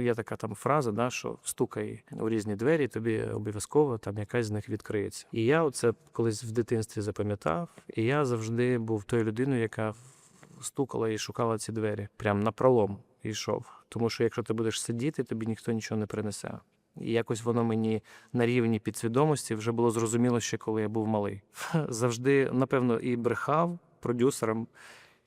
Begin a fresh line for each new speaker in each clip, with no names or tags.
ну є така там фраза, да, що стукай у різні двері, тобі обов'язково там якась з них відкриється. І я оце колись в дитинстві запам'ятав, і я завжди був тою людиною, яка стукала і шукала ці двері. Прям на пролом йшов. Тому що якщо ти будеш сидіти, тобі ніхто нічого не принесе. І якось воно мені на рівні підсвідомості вже було зрозуміло ще коли я був малий. Завжди, напевно, і брехав продюсерам,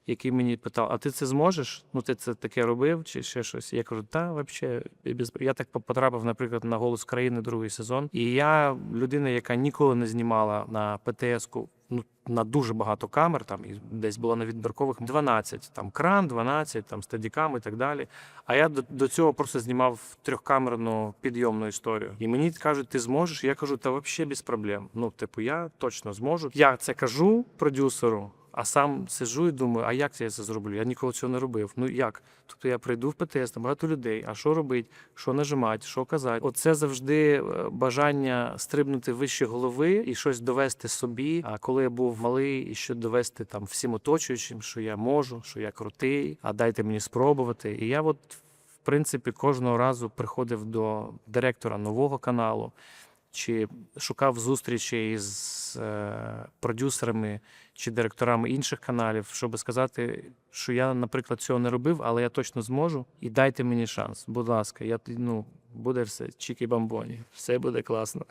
які мені питав: а ти це зможеш? Ну, ти це таке робив чи ще щось? Я кажу, та взагалі, без я так потрапив, наприклад, на голос країни другий сезон. І я людина, яка ніколи не знімала на ПТС-ку. Ну, на дуже багато камер, там і десь було на відбіркових 12, там кран, 12, там стадікам і так далі. А я до, до цього просто знімав трьохкамерну підйомну історію. І мені кажуть, ти зможеш? Я кажу, та взагалі без проблем. Ну, типу, я точно зможу. Я це кажу продюсеру. А сам сиджу і думаю, а як це я це зроблю? Я ніколи цього не робив. Ну як? Тобто я прийду в ПТС, там багато людей. А що робити, що нажимати, що казати? Оце завжди е, бажання стрибнути вище голови і щось довести собі. А коли я був малий, і що довести там всім оточуючим, що я можу, що я крутий, а дайте мені спробувати. І я от. В принципі, кожного разу приходив до директора нового каналу чи шукав зустрічі із е, продюсерами чи директорами інших каналів, щоб сказати, що я, наприклад, цього не робив, але я точно зможу. І дайте мені шанс. Будь ласка, я ну буде все чікі бамбоні, все буде класно.